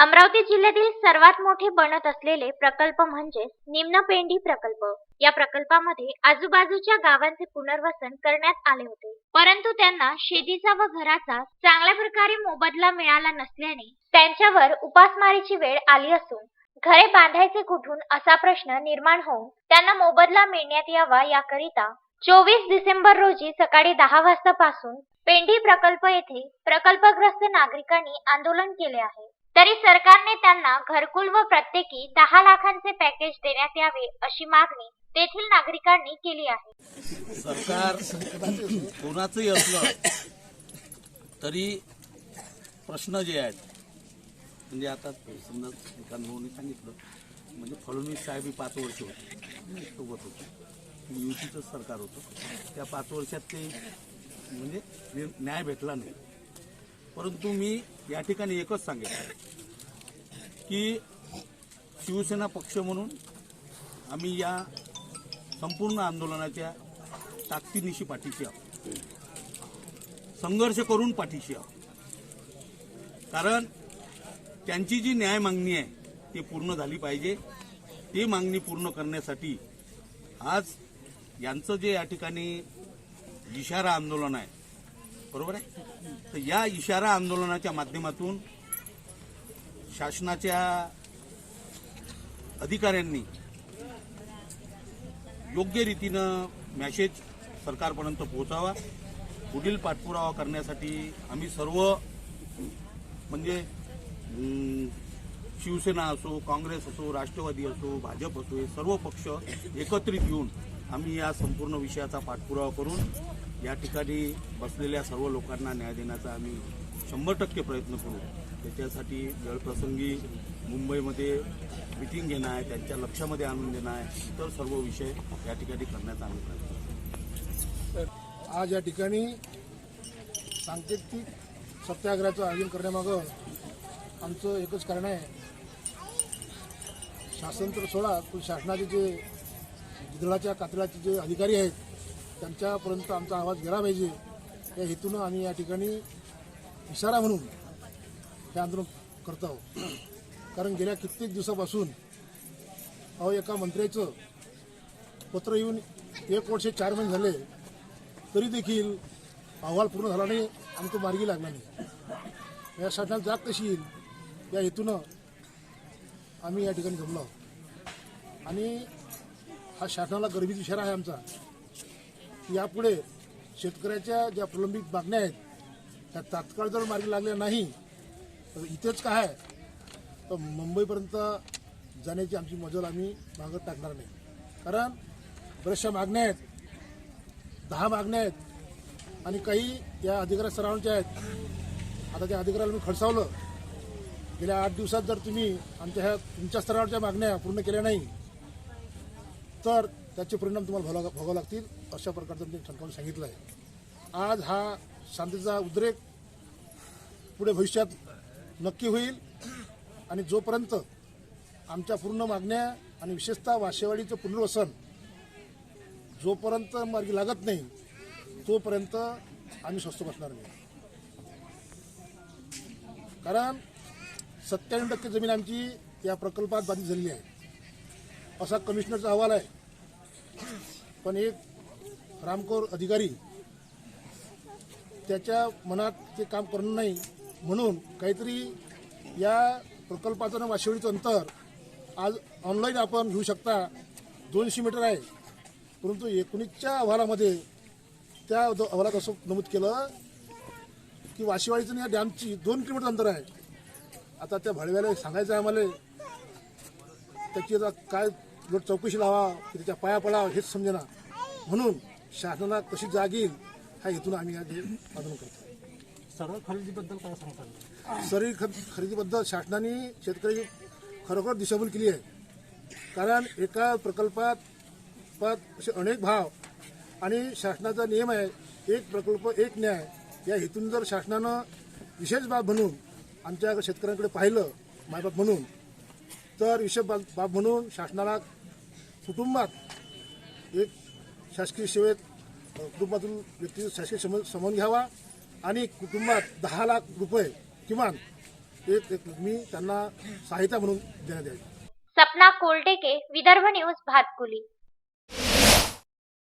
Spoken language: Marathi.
अमरावती जिल्ह्यातील सर्वात मोठे बनत असलेले प्रकल्प म्हणजे निम्नपेंडी प्रकल्प. या प्रकल्पामध्ये आजूबाजूच्या गावांचे पुनर्वसन करण्यात आले होते. परंतु त्यांना शेतीचा व घराचा चांगल्या प्रकारे मोबदला मिळाला नसल्याने त्यांच्यावर उपासमारीची वेळ आली असून घरे बांधायचे कुठून असा प्रश्न निर्माण होऊन त्यांना मोबदला मिळण्यात यावा याकरिता चोवीस डिसेंबर रोजी सकाळी दहा वाजतापासून पेंढी प्रकल्प येथे प्रकल्पग्रस्त नागरिकांनी आंदोलन केले आहे. तरी सरकारने त्यांना घरकुल व प्रत्येकी दहा लाखांचे पॅकेज देण्यात यावे अशी मागणी तेथील नागरिकांनी केली आहे. सरकार कोणाचंही असलं तरी प्रश्न जे आहेत म्हणजे आता समजा एका सांगितलं म्हणजे फडणवीस साहेब ही पाच वर्ष होते. सोबत होते. युतीचं सरकार होतं. त्या पाच वर्षात ते म्हणजे न्याय भेटला नाही. परंतु मी या ठिकाणी एकच सांगेन की शिवसेना पक्ष म्हणून आम्ही या संपूर्ण आंदोलनाच्या ताकदीनिशी पाठीशी आहोत. संघर्ष करून पाठीशी आहोत. कारण त्यांची जी न्याय मागणी आहे ती पूर्ण झाली पाहिजे. ती मागणी पूर्ण करण्यासाठी आज यांचं जे या ठिकाणी इशारा आंदोलन आहे बरोबर आहे? तर या इशारा आंदोलनाच्या माध्यमातून शासनाच्या अधिकाऱ्यांनी योग्य रीतीनं मॅसेज सरकारपर्यंत पोहोचावा. पुढील पाठपुरावा करण्यासाठी आम्ही सर्व म्हणजे शिवसेना असो काँग्रेस असो राष्ट्रवादी असो भाजप असो हे सर्व पक्ष एकत्रित येऊन आम्ही या संपूर्ण विषयाचा पाठपुरावा करून या ठिकाणी बसलेल्या सर्व लोकांना न्याय देण्याचा आम्ही शंभर टक्के प्रयत्न करू. त्याच्यासाठी वेळप्रसंगी मुंबईमध्ये मिटिंग घेणं आहे त्यांच्या लक्षामध्ये आणून देणं आहे इतर सर्व विषय या ठिकाणी करण्याचा आम्ही प्रयत्न आज या ठिकाणी सांकेतिक सत्याग्रहाचं आयोजन करण्यामागं आमचं एकच कारण आहे. शासन तर सोडा पण शासनाचे जे विदळाच्या कातळाचे जे अधिकारी आहेत त्यांच्यापर्यंत आमचा आवाज गेला पाहिजे. या हेतूनं आम्ही या ठिकाणी इशारा म्हणून हे आंदोलन करत आहोत. कारण गेल्या कित्येक दिवसापासून अहो एका मंत्र्याचं पत्र येऊन एक वर्ष चार महिने झाले तरी देखील अहवाल पूर्ण झाला नाही आणि तो मार्गी लागला नाही. या शासनाला जाग कशी येईल? या हेतूनं आम्ही या ठिकाणी जमलो आहोत. आणि हा शासनाला गर्भित इशारा आहे आमचा. यापुढे शेतकऱ्याच्या ज्या प्रलंबित मागण्या आहेत त्या तात्काळ जर मार्गी लागल्या नाही तर इथेच काय आहे तर मुंबईपर्यंत जाण्याची आमची मजल आम्ही मागत टाकणार नाही. कारण बऱ्याचशा मागण्या आहेत दहा मागण्या आहेत आणि काही या अधिकारी सरावांच्या आहेत. आता त्या अधिकाऱ्याला मी खडसावलं. गेल्या आठ दिवसात जर तुम्ही आमच्या ह्या तुमच्या स्तरावरच्या मागण्या पूर्ण केल्या नाही तर त्याचे परिणाम तुम्हाला भोगा भोगावं लागतील अशा प्रकारचं मी ठणकावून सांगितलं आहे आज हा शांतीचा उद्रेक पुढे भविष्यात नक्की होईल. आणि जोपर्यंत आमच्या पूर्ण मागण्या आणि विशेषतः वाशेवाडीचं पुनर्वसन जोपर्यंत मार्गी लागत नाही तोपर्यंत आम्ही स्वस्त बसणार नाही. कारण सत्त्याण्णव टक्के जमीन आमची या प्रकल्पात बाधित झालेली आहे. असा कमिशनरचा अहवाल आहे. पण एक रामकोर अधिकारी त्याच्या मनात ते काम करणं नाही म्हणून काहीतरी या प्रकल्पाचं आणि वाशिवडीचं अंतर आज ऑनलाईन आपण घेऊ शकता. दोनशे मीटर आहे. परंतु एकोणीसच्या अहवालामध्ये त्या अहवालात असं नमूद केलं की वाशिवाडीचं या डॅमची दोन किलोमीटर अंतर आहे. आता त्या भडव्याला सांगायचं आहे आम्हाला त्याची आता काय लोट चौकशी लावा की त्याच्या पाया पडावा हेच समजेना. म्हणून शासनाला कशी जाग येईल ह्या हेतून आम्ही आज हे आंदोलन करतो सर्व खरेदीबद्दल काय सांगता सरी खत खरेदीबद्दल शासनाने शेतकरी खरोखर दिशाभूल केली आहे. कारण एका प्रकल्पात पात असे अनेक भाव आणि शासनाचा नियम आहे एक प्रकल्प एक न्याय. या हेतून जर शासनानं विशेष बाब म्हणून आमच्या शेतकऱ्यांकडे पाहिलं मायबाप म्हणून तर विशेष बाब म्हणून शासनाला कुटुंबात एक शासकीय सेवेत कुटुंबातून व्यक्ती शासकीय सम समजून घ्यावा आणि कुटुंबात दहा लाख रुपये किमान एक एक मी त्यांना सहायता म्हणून देण्यात यावी. सपना कोलटेके विदर्भ न्यूज भातकुली.